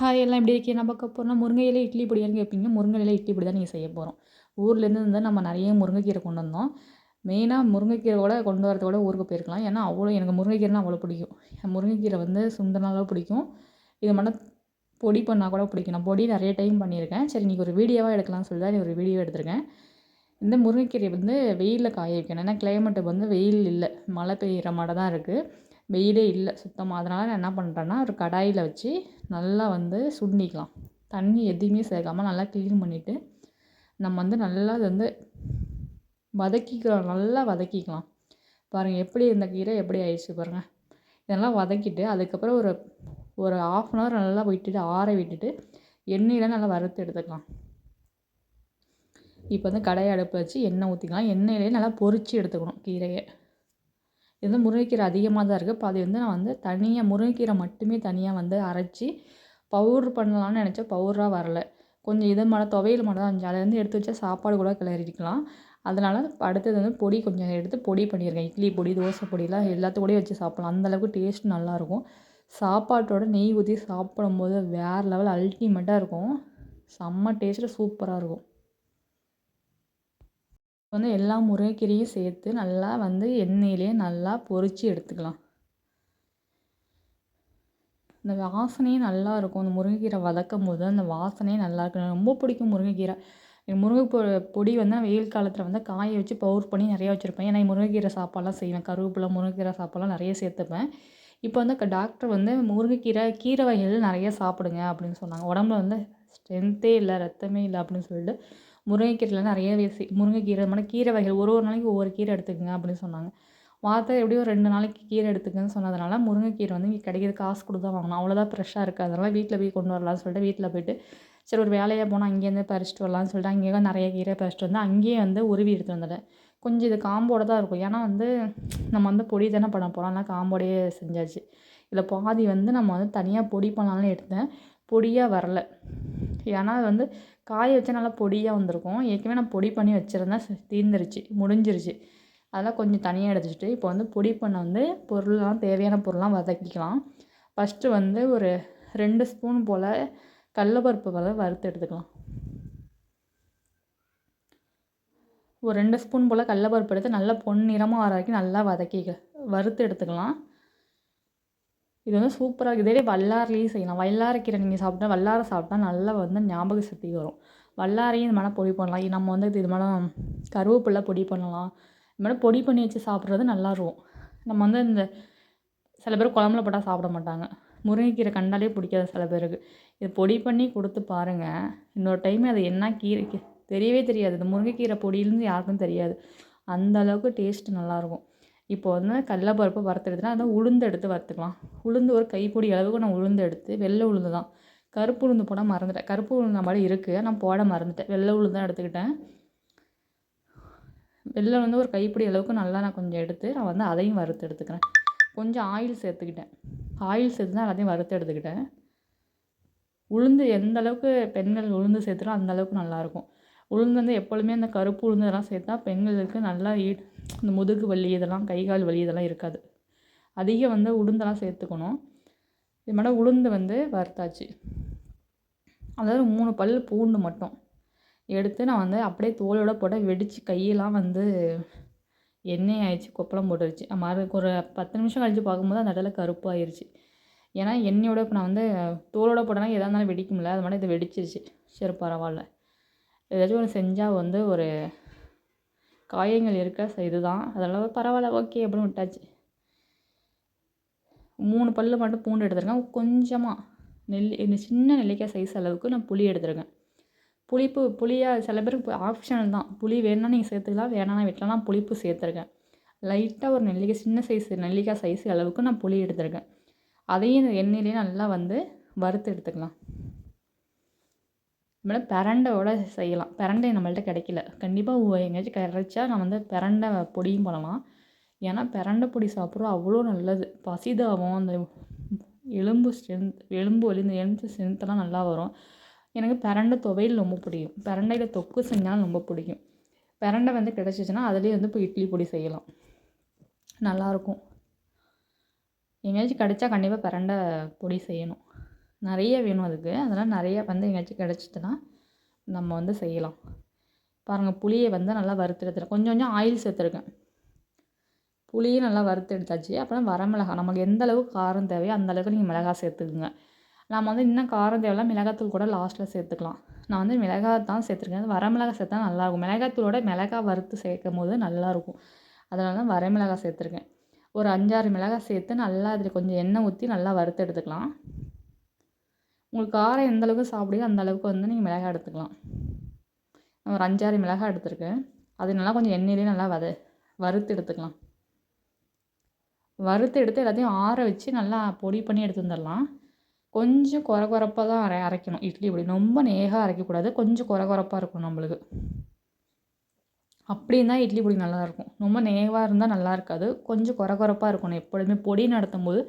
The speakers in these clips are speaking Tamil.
ஹாய் எல்லாம் எப்படி இருக்கீங்க? நம்ம பார்க்க போகிறோம்னா முருங்கை இட்லி பொடியான்னு கேட்பீங்க. முருங்கை இட்லி பொடி தான் நீங்கள் செய்ய போகிறோம் ஊர்லேருந்து இருந்தால் நம்ம நிறைய முருங்கைக்கீரை கொண்டு வந்தோம். மெயினாக முருங்கைக்கீரை கூட கொண்டு வரது கூட ஊருக்கு போயிருக்கலாம். ஏன்னா அவ்வளோ எனக்கு முருங்கைக்கீரைனா அவ்வளோ பிடிக்கும். முருங்கைக்கீரை வந்து சுண்டனாலும் பிடிக்கும். இது மட்டும் பொடி பண்ணால் கூட பிடிக்கும். நான் பொடி நிறைய டைம் பண்ணியிருக்கேன். சரி இன்றைக்கி ஒரு வீடியோவாக எடுக்கலாம்னு சொல்லி தான் ஒரு வீடியோ எடுத்திருக்கேன். இந்த முருங்கைக்கீரை வந்து வெயிலில் காய வைக்கணும். ஏன்னா கிளைமேட்டு வந்து வெயில் இல்லை. மழை பெய்கிற மாதிரி தான் இருக்குது வெயிலே இல்லை சுத்தமாக அதனால் நான் என்ன பண்ணுறேன்னா ஒரு கடாயில் வச்சு நல்லா வந்து சுண்டிக்கலாம் தண்ணி எதுவுமே சேர்க்காமல் நல்லா க்ளீன் பண்ணிவிட்டு நம்ம வந்து நல்லா அது வந்து வதக்கிக்கிறோம் நல்லா வதக்கிக்கலாம். பாருங்கள் எப்படி இருந்த கீரை எப்படி ஆயிடுச்சு பாருங்கள் இதெல்லாம் வதக்கிட்டு அதுக்கப்புறம் ஒரு ஒரு ஆஃப் அன் ஹவர் நல்லா விட்டுட்டு ஆற விட்டுட்டு எண்ணெயில் நல்லா வறுத்து எடுத்துக்கலாம். இப்போ வந்து கடையை அடுப்பு வச்சு எண்ணெய் ஊற்றிக்கலாம் எண்ணெயிலே நல்லா பொறிச்சு எடுத்துக்கணும் கீரையை. இது வந்து முருங்கைக்கீரை அதிகமாக தான் இருக்குது அது வந்து நான் வந்து தனியாக முருங்கைக்கீரை மட்டுமே தனியாக வந்து அரைச்சி பவுட்ரு பண்ணலான்னு நினச்சேன். பவுடராக வரல. கொஞ்சம் இது மட்டும் துவையல் மட்டும் தான் இருந்துச்சு. அதை வந்து எடுத்து வச்சா சாப்பாடு கூட கிளறிக்கலாம் அதனால் அடுத்தது வந்து பொடி கொஞ்சம் எடுத்து பொடி பண்ணியிருக்கேன். இட்லி பொடி தோசை பொடியெலாம் எல்லாத்துக்கூடயும் வச்சு சாப்பிட்லாம். அந்தளவுக்கு டேஸ்ட் நல்லாயிருக்கும் சாப்பாட்டோட நெய் ஊற்றி சாப்பிடும்போது வேறு லெவல் அல்டிமேட்டாக இருக்கும். செம்ம டேஸ்ட்டு சூப்பராக இருக்கும். வந்து எல்லா முருங்கைக்கீரையும் சேர்த்து நல்லா வந்து எண்ணெயிலே நல்லா பொரித்து எடுத்துக்கலாம். இந்த வாசனையும் நல்லா இருக்கும். அந்த முருங்கைக்கீரை வதக்கும் போது அந்த வாசனையும் நல்லா இருக்கும். எனக்கு ரொம்ப பிடிக்கும் முருங்கைக்கீரை. முருங்கை பொ பொடி வந்து நான் வெயில் காலத்தில் வந்து காய வச்சு பவுர் பண்ணி நிறையா வச்சுருப்பேன். ஏன்னா முருங்கைக்கீரை சாப்பாடெலாம் செய்வேன். கருவேப்பிலை முருங்கைக்கீரை சாப்பாடெலாம் நிறைய சேர்த்துப்பேன். இப்போ வந்து டாக்டர் வந்து முருங்கைக்கீரை கீரை வகைகள் நிறைய சாப்பிடுங்க அப்படின்னு சொன்னாங்க. உடம்புல வந்து ஸ்ட்ரென்த்தே இல்லை ரத்தமே இல்லை அப்படின்னு சொல்லிட்டு முருங்கைக்கீரையில் நிறைய சி முருங்கைக்கீரை இது மாதிரி கீரை வகைகள் ஒரு ஒரு நாளைக்கு ஒவ்வொரு கீரை எடுத்துக்கோங்க அப்படின்னு சொன்னாங்க. வாரத்தில் எப்படியும் ஒரு ரெண்டு நாளைக்கு கீரை எடுத்துக்கன்னு சொன்னதுனால முருங்கைக்கீரை வந்து இங்கே கிடைக்கிது காசு கொடுத்து தான் வாங்கணும் அவ்வளோதான் ஃப்ரெஷ்ஷாக இருக்குது அதனால் வீட்டில் போய் கொண்டு வரலாம்னு சொல்லிட்டு வீட்டில் போய்ட்டு சரி ஒரு வேலையாக போனால் அங்கேருந்து பறிச்சிட்டு வரலாம்னு சொல்லிட்டு அங்கேயே நிறைய கீரை பறிச்சிட்டு வந்து அங்கேயே வந்து உருவி எடுத்து வந்துட்டேன். கொஞ்சம் இது காம்போடு தான் இருக்கும். ஏன்னா வந்து நம்ம வந்து பொடி தானே பண்ண போகிறோம் ஆனால் காம்போடையே செஞ்சாச்சு. இதில் பாதி வந்து நம்ம வந்து தனியாக பொடி பண்ணலாம்னு எடுத்தேன். பொடியாக வரல. ஏன்னா அது வந்து காய வச்சா நல்லா பொடியாக வந்திருக்கும். ஏற்கனவே நான் பொடி பண்ணி வச்சுருந்தேன் தீர்ந்துருச்சு முடிஞ்சிருச்சு. அதெல்லாம் கொஞ்சம் தனியாக எடுத்துட்டு இப்போ வந்து பொடி பண்ண வந்து பொருள்லாம் தேவையான பொருள்லாம் வதக்கிக்கலாம். ஃபஸ்ட்டு வந்து ஒரு ரெண்டு ஸ்பூன் போல் கடலப்பருப்பு போல் வறுத்து எடுத்துக்கலாம். ஒரு ரெண்டு ஸ்பூன் போல் கடலப்பருப்பு எடுத்து நல்லா பொன்னிறமாக வர வரைக்கும் நல்லா வதக்கிக்க வறுத்து எடுத்துக்கலாம். இது வந்து சூப்பராக இருக்குது இதே வல்லாரிலையும் செய்யலாம். வல்லாரைக்கீரை நீங்கள் சாப்பிட்டா வல்லாரை சாப்பிட்டா நல்லா வந்து ஞாபக சக்தி வரும். வல்லாரையும் இது மாதிரி பொடி பண்ணலாம். நம்ம வந்து இது மாதிரி கருவேப்பிலை பொடி பண்ணலாம். இது மாதிரி பொடி பண்ணி வச்சு சாப்பிட்றது நல்லாயிருக்கும் நம்ம வந்து இந்த சில பேர் குழம்புல போட்டால் சாப்பிட மாட்டாங்க. முருங்கைக்கீரை கண்டாலே பிடிக்காது சில பேருக்கு. இது பொடி பண்ணி கொடுத்து பாருங்கள் இன்னொரு டைம் அது என்ன கீரை தெரியவே தெரியாது. இந்த முருங்கைக்கீரை பொடியிலேருந்து யாருக்கும் தெரியாது. அந்த அளவுக்கு டேஸ்ட்டு நல்லாயிருக்கும் இப்போ வந்து கடலப்பருப்பு வறுத்தெடுத்துனா அதை உளுந்து எடுத்து வறுத்துக்கலாம். உளுந்து ஒரு கைப்பிடி அளவுக்கு நான் உளுந்து எடுத்து வெள்ளை உளுந்து தான். கருப்பு உளுந்து போட மறந்துட்டேன். கருப்பு உளுந்து மாதிரி இருக்குது நான் போட மறந்துட்டேன். வெள்ளை உளுந்து தான் எடுத்துக்கிட்டேன். வெள்ளை வந்து ஒரு கைப்பிடி அளவுக்கு நல்லா நான் கொஞ்சம் எடுத்து நான் வந்து அதையும் வறுத்து எடுத்துக்கிறேன். கொஞ்சம் ஆயில் சேர்த்துக்கிட்டேன். ஆயில் சேர்த்து தான் எல்லாத்தையும் வறுத்து எடுத்துக்கிட்டேன். உளுந்து எந்த அளவுக்கு பெண்கள் உளுந்து சேர்த்துறோம் அந்த அளவுக்கு நல்லாயிருக்கும் உளுந்து வந்து எப்பொழுதுமே அந்த கருப்பு உளுந்து இதெல்லாம் சேர்த்தா பெண்களுக்கு நல்லா இந்த முதுகு வலி இதெல்லாம் கை கால் வலி இதெல்லாம் இருக்காது. அதிகம் வந்து உளுந்தெல்லாம் சேர்த்துக்கணும். இது மாதிரி உளுந்து வந்து வறுத்தாச்சு. அதாவது மூணு பல் பூண்டு மட்டும். எடுத்து நான் வந்து அப்படியே தோலோட போட வெடித்து கையெல்லாம் வந்து எண்ணெய் ஆயிடுச்சு கொப்பளம் போட்டுருச்சு. மறு ஒரு பத்து நிமிஷம் கழித்து பார்க்கும்போது அந்த இடத்துல கருப்பாயிருச்சு. ஏன்னா எண்ணெயோட இப்போ நான் வந்து தோலோட போட்டேன்னா எதாக இருந்தாலும் வெடிக்கும்ல அது மாதிரி இது வெடிச்சிருச்சு. சரி பரவாயில்ல. ஏதாச்சும் ஒன்று செஞ்சால் வந்து ஒரு காயங்கள் இருக்க இது தான் அதெல்லாம் பரவாயில்ல ஓகே அப்படின்னு விட்டாச்சு. மூணு பல்லு மட்டும் பூண்டு எடுத்துருக்கேன். கொஞ்சமாக நெல்லி இந்த சின்ன நெல்லிக்காய் சைஸ் அளவுக்கு நான் புளி எடுத்துருக்கேன். புளிப்பு புளியாக சில பேருக்கு ஆப்ஷனல் தான். புளி வேணுன்னா நீங்கள் சேர்த்துக்கலாம் வேணாம்னா விட்டலாம் புளிப்பு சேர்த்துருக்கேன். லைட்டாக ஒரு நெல்லிக்காய் சின்ன சைஸ் நெல்லிக்காய் சைஸ் அளவுக்கு நான் புளி எடுத்துருக்கேன். அதையும் இந்த எண்ணெயிலே நல்லா வந்து வறுத்து எடுத்துக்கலாம். இதுமாதிரி பிரண்டையோட செய்யலாம். பிரண்டை நம்மள்ட்ட கிடைக்கல. கண்டிப்பாக எங்கேயாச்சும் கிடைச்சா நான் வந்து பிரண்டை பொடியும் பண்ணலாம் ஏன்னா பிரண்டை பொடி சாப்பிட்றோம் அவ்வளோ நல்லது. பசிதாகம் அந்த எலும்பு ஸ்ட்ரென்த் எலும்பு வலி இந்த எலும்பு ஸ்ட்ரென்த்தெல்லாம் நல்லா வரும். எனக்கு பிரண்டை துவையல் ரொம்ப பிடிக்கும். பிரண்டையில் தொக்கு செஞ்சாலும் ரொம்ப பிடிக்கும். பிரண்டை வந்து கிடச்சிச்சின்னா அதுலேயே வந்து இப்போ இட்லி பொடி செய்யலாம். நல்லாயிருக்கும் எங்கேயாச்சும் கிடச்சா கண்டிப்பாக பிரண்டை பொடி செய்யணும். நிறைய வேணும் அதுக்கு. அதெல்லாம் நிறைய வந்து எங்கேயாச்சும் கிடச்சிட்டுன்னா நம்ம வந்து செய்யலாம். பாருங்கள் புளியை வந்து நல்லா வறுத்து எடுத்துகிறேன் கொஞ்சம் கொஞ்சம் ஆயில் சேர்த்துருக்கேன். புளியும் நல்லா வறுத்து எடுத்தாச்சு. அப்புறம் வரமிளகா. நமக்கு எந்த அளவுக்கு காரம் தேவையோ அந்த அளவுக்கு நீங்கள் மிளகா சேர்த்துக்குங்க. நம்ம வந்து இன்னும் காரம் தேவையில்ல மிளகாத்தூள் கூட லாஸ்ட்டில் சேர்த்துக்கலாம். நான் வந்து மிளகா தான் சேர்த்துருக்கேன். வரமிளகா சேர்த்தா நல்லாயிருக்கும். மிளகாத்தூளோட மிளகா வறுத்து சேர்க்கும் போது நல்லாயிருக்கும். அதனால தான் வரமிளகா சேர்த்துருக்கேன். ஒரு அஞ்சாறு மிளகாய் சேர்த்து நல்லா அதில் கொஞ்சம் எண்ணெய் ஊற்றி நல்லா வறுத்து எடுத்துக்கலாம். உங்களுக்கு காரம் எந்த அளவுக்கு சாப்பிடுதோ அந்த அளவுக்கு வந்து நீங்கள் மிளகாய் எடுத்துக்கலாம். நான் ஒரு அஞ்சாறு மிளகாய் எடுத்திருக்கேன். அது நல்லா கொஞ்சம் எண்ணெயிலே நல்லா வத வறுத்து எடுத்துக்கலாம். வறுத்து எடுத்து எல்லாத்தையும் ஆற வச்சு நல்லா பொடி பண்ணி எடுத்து வந்துடலாம். கொஞ்சம் குறை குறைப்பாக தான் அரை அரைக்கணும். இட்லி பொடி ரொம்ப நேகாக அரைக்கக்கூடாது. கொஞ்சம் குறை குறைப்பாக இருக்கும் நம்மளுக்கு. அப்படி இருந்தால் இட்லி பொடி நல்லாயிருக்கும் ரொம்ப நேவாக இருந்தால் நல்லா இருக்காது. கொஞ்சம் குறை குறைப்பாக இருக்கணும். எப்பொழுதுமே பொடி நடத்தும் போது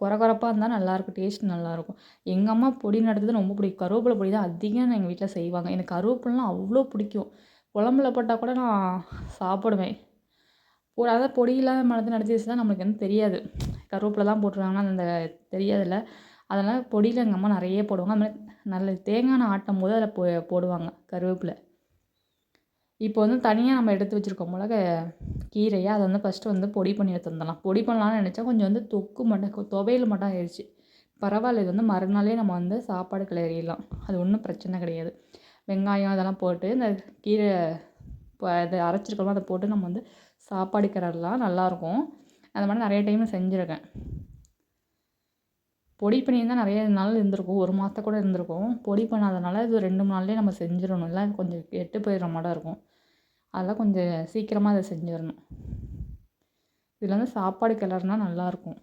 குறை குறைப்பாக இருந்தால் நல்லாயிருக்கும் டேஸ்ட் நல்லாயிருக்கும் எங்கள் அம்மா பொடி நடத்துறது ரொம்ப பிடிக்கும். கருவேப்பிலை பொடி தான் அதிகம் எங்கள் வீட்டில் செய்வாங்க. எனக்கு கருவேப்பிலாம் அவ்வளோ பிடிக்கும். குழம்புல போட்டால் கூட நான் சாப்பிடுவேன். ஒரு அதாவது பொடி இல்லாத மரத்தை நடத்தி வச்சுதான் நம்மளுக்கு வந்து தெரியாது. கருவேப்பிலை தான் போட்டுருவாங்கன்னா அந்த தெரியாதில்ல. அதனால் பொடியில் எங்கள் அம்மா நிறைய போடுவாங்க. அது மாதிரி நல்ல தேங்காய் எண்ணெய் ஆட்டும் போது அதில் போ போடுவாங்க கருவேப்பிலை. இப்போ வந்து தனியாக நம்ம எடுத்து வச்சுருக்கோம் மிளக கீரையை. அதை வந்து ஃபஸ்ட்டு வந்து பொடி பண்ணி எடுத்து வந்துடலாம் பொடி பண்ணலான்னு நினச்சா கொஞ்சம் வந்து தொக்கு மட்டும் துவையல் மட்டும் ஆயிடுச்சு பரவாயில்ல இது வந்து மறுநாளே நம்ம வந்து சாப்பாடு கிளறிடலாம். அது ஒன்றும் பிரச்சனை கிடையாது. வெங்காயம் அதெல்லாம் போட்டு இந்த கீரை இப்போ இதை அரைச்சிருக்கோமோ அதை போட்டு நம்ம வந்து சாப்பாடு கிளறலாம். நல்லாயிருக்கும் அது மாதிரி நிறைய டைம் செஞ்சுருக்கேன். பொடி பண்ணியிருந்தால் நிறைய நாள் இருந்திருக்கும். ஒரு மாதத்த கூட இருந்திருக்கும். பொடி பண்ணாதனால இது ரெண்டு மூணு நாள்லேயே நம்ம செஞ்சிடணும். இல்லை கொஞ்சம் கெட்டு போயிடுற மாதிரி இருக்கும். அதெல்லாம் கொஞ்சம் சீக்கிரமாக அதை செஞ்சிடணும். இதில் வந்து சாப்பாடு கிளறுனா நல்லாயிருக்கும்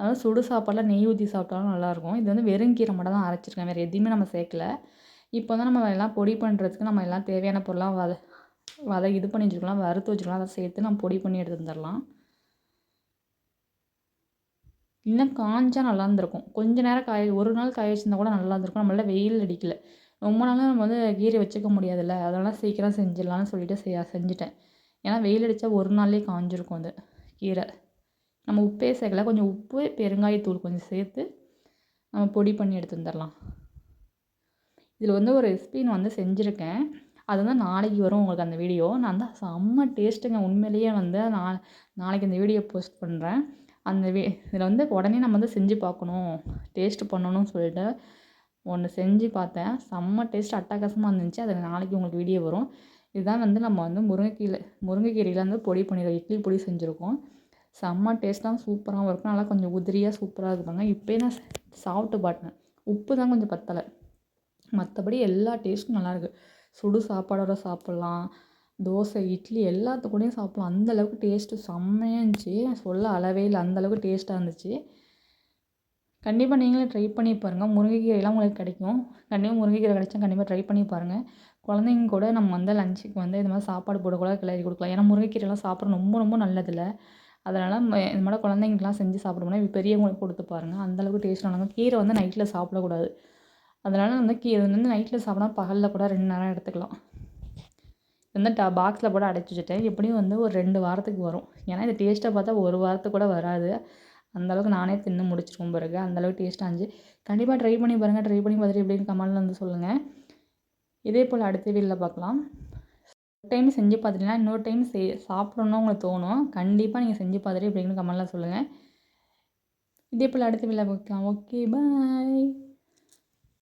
அதாவது சுடு சாப்பாடில் நெய் ஊற்றி சாப்பிட்டாலும் நல்லாயிருக்கும் இது வந்து வெறும் கீரை மட்டும் தான் அரைச்சிருக்கேன். வேறு எதுவுமே நம்ம சேர்க்கல. இப்போ தான் நம்ம எல்லாம் பொடி பண்ணுறதுக்கு நம்ம எல்லாம் தேவையான பொருளாக வத வத இது பண்ணி வச்சுக்கலாம் வறுத்து வச்சுக்கலாம் அதை சேர்த்து நம்ம பொடி பண்ணி எடுத்து வந்துடலாம் இன்னும் காஞ்சா நல்லா இருந்திருக்கும் கொஞ்ச நேரம் காய ஒரு நாள் காய வச்சிருந்தா கூட நல்லா இருந்திருக்கும் நம்மளால் வெயில் அடிக்கல. ரொம்ப நாளாக நம்ம வந்து கீரை வச்சுக்க முடியாதுல்ல. அதனால் சீக்கிரம் செஞ்சிடலான்னு சொல்லிட்டு செய்ய செஞ்சுட்டேன். ஏன்னா வெயில் அடித்தா ஒரு நாள்லேயே காஞ்சிருக்கும் அது கீரை. நம்ம உப்பே சேர்க்கல. கொஞ்சம் உப்பு பெருங்காயத்தூள் கொஞ்சம் சேர்த்து நம்ம பொடி பண்ணி எடுத்து வந்துடலாம். இதில் வந்து ஒரு ரெசிபி நான் வந்து செஞ்சுருக்கேன். அது வந்து நாளைக்கு வரும் உங்களுக்கு அந்த வீடியோ. நான் தான் செம்ம டேஸ்ட்டுங்க உண்மையிலேயே வந்து நான் நாளைக்கு அந்த வீடியோ போஸ்ட் பண்ணுறேன் அந்த வே இதில் வந்து உடனே நம்ம வந்து செஞ்சு பார்க்கணும். டேஸ்ட்டு பண்ணணும்னு சொல்லிட்டு ஒன்று செஞ்சு பார்த்தேன். செம்ம டேஸ்ட் அட்டகாசமாக இருந்துச்சு. அது நாளைக்கு உங்களுக்கு வீடியோ வரும். இதுதான் வந்து நம்ம வந்து முருங்கைக்கீரை முருங்கைக்கீரையில் வந்து பொடி பண்ணிடுவோம் இட்லி பொடி செஞ்சுருக்கோம். செம்ம டேஸ்ட்லாம் சூப்பராகவும் இருக்கும். நல்லா கொஞ்சம் உதிரியாக சூப்பராக இருப்பாங்க இப்போயே நான் சாப்பிட்டு பாட்டினேன். உப்பு தான் கொஞ்சம் பத்தலை. மற்றபடி எல்லா டேஸ்ட்டும் நல்லாயிருக்கு சுடு சாப்பாடோட சாப்பிட்லாம். தோசை இட்லி எல்லாத்து கூடயும் சாப்பிட்லாம். அந்தளவுக்கு டேஸ்ட்டு செம்மையாக இருந்துச்சு. சொல்ல அளவே இல்லை. அந்தளவுக்கு டேஸ்ட்டாக இருந்துச்சு. கண்டிப்பாக நீங்களும் ட்ரை பண்ணி பாருங்கள் முருங்கைக்கீரைலாம் உங்களுக்கு கிடைக்கும். கண்டிப்பாக முருங்கைக்கீரை கிடைச்சா கண்டிப்பாக ட்ரை பண்ணி பாருங்கள் குழந்தைங்க கூட நம்ம வந்து லஞ்சுக்கு வந்து இது மாதிரி சாப்பாடு போட கூட கிளறி கொடுக்கலாம். ஏன்னா முருங்கைக்கீரைலாம் சாப்பிட்றது ரொம்ப ரொம்ப நல்லதில்ல அதனால் இந்த மாதிரி குழந்தைங்களுக்குலாம் செஞ்சு சாப்பிடும்போது பெரியவங்களுக்கு கொடுத்து பாருங்கள் அந்தளவுக்கு டேஸ்ட் நல்லா கீரை வந்து நைட்டில் சாப்பிடக்கூடாது. அதனால் வந்து கீரை வந்து நைட்டில் சாப்பிடா பகலில் கூட ரெண்டு நேரம் எடுத்துக்கலாம். வந்து டா பாக்ஸில் போட்டு அடைச்சி வச்சுட்டேன். எப்படியும் வந்து ஒரு ரெண்டு வாரத்துக்கு வரும். ஏன்னா இது டேஸ்ட்டை பார்த்தா ஒரு வாரத்துக்கு கூட வராது. அந்தளவுக்கு நானே தின்னு முடிச்சிருவோம் பிறகு அந்தளவுக்கு டேஸ்ட்டாக இருந்துச்சு. கண்டிப்பாக ட்ரை பண்ணி பாருங்கள் ட்ரை பண்ணி பார்த்துட்டு எப்படின்னு கமெண்ட்டில் வந்து சொல்லுங்கள் இதே போல் அடுத்த வீட்டில் பார்க்கலாம். ஒரு டைம் செஞ்சு பார்த்துட்டீங்கன்னா இன்னொரு டைம் செய் சாப்பிடணுன்னு உங்களுக்கு தோணும். கண்டிப்பாக நீங்கள் செஞ்சு பார்த்துட்டு எப்படின்னு கமெண்ட்டில் சொல்லுங்கள் இதே போல் அடுத்த வீட்டில் பார்க்கலாம். Okay bye